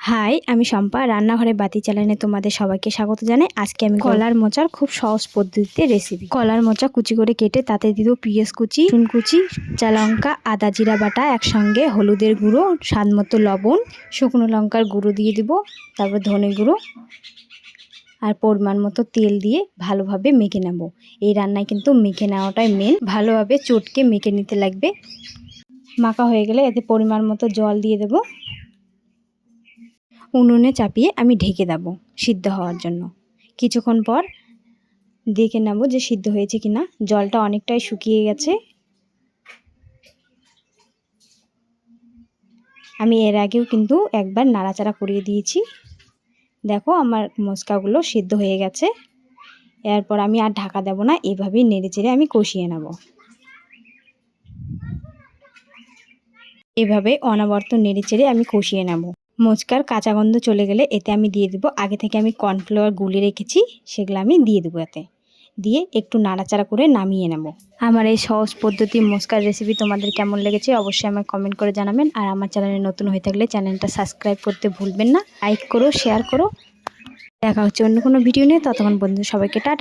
High, আমি শম্পা রান্নাঘরে বাতি চ্যানেলে তোমাদের সবাইকে স্বাগত জানাই। আজকে আমি কলার মোচার খুব সহজ পদ্ধতিতে রেসিপি কলার মোচা কুচি করে কেটে তাতে দিব পিঁয়াজ কুচি চুন কুচি চা লঙ্কা আদা জিরা বাটা, একসঙ্গে হলুদের গুঁড়ো, স্বাদ মতো লবণ, শুকনো লঙ্কার গুঁড়ো দিয়ে দিব, তারপর ধনে গুঁড়ো, আর পরিমাণ মতো তেল দিয়ে ভালোভাবে মেখে নেব। এই রান্নায় কিন্তু মেখে নেওয়াটাই মেন ভালোভাবে চটকে মেখে নিতে লাগবে। মাখা হয়ে গেলে এতে পরিমাণ মতো জল দিয়ে দেবো। উনুনে চাপিয়ে আমি ঢেকে দেব সিদ্ধ হওয়ার জন্য। কিছুক্ষণ পর দেখে নেব যে সিদ্ধ হয়েছে কিনা। জলটা অনেকটাই শুকিয়ে গেছে। আমি এর আগেও কিন্তু একবার নাড়াচাড়া করিয়ে দিয়েছি। দেখো আমার মশকাগুলো সিদ্ধ হয়ে গেছে। এরপর আমি আর ঢাকা দেব না, এভাবেই নেড়ে চেড়ে আমি কষিয়ে নেব। এভাবে অনাবর্ত নেড়ে চেড়ে আমি কষিয়ে নেব। মোচকার কাঁচা গন্ধ চলে গেলে এতে আমি দিয়ে দেবো। আগে থেকে আমি কর্নফ্লাওয়ার গুলি রেখেছি, সেগুলো আমি দিয়ে দেবো এতে। দিয়ে একটু নাড়াচাড়া করে নামিয়ে নেব। আমার এই সহজ পদ্ধতি মোচকার রেসিপি তোমাদের কেমন লেগেছে অবশ্যই আমায় কমেন্ট করে জানাবেন। আর আমার চ্যানেলে নতুন হয়ে থাকলে চ্যানেলটা সাবস্ক্রাইব করতে ভুলবেন না। লাইক করো শেয়ার করো। দেখা হচ্ছে অন্য কোনো ভিডিও নিয়ে। ততক্ষণ বন্ধু সবাইকে টাটা।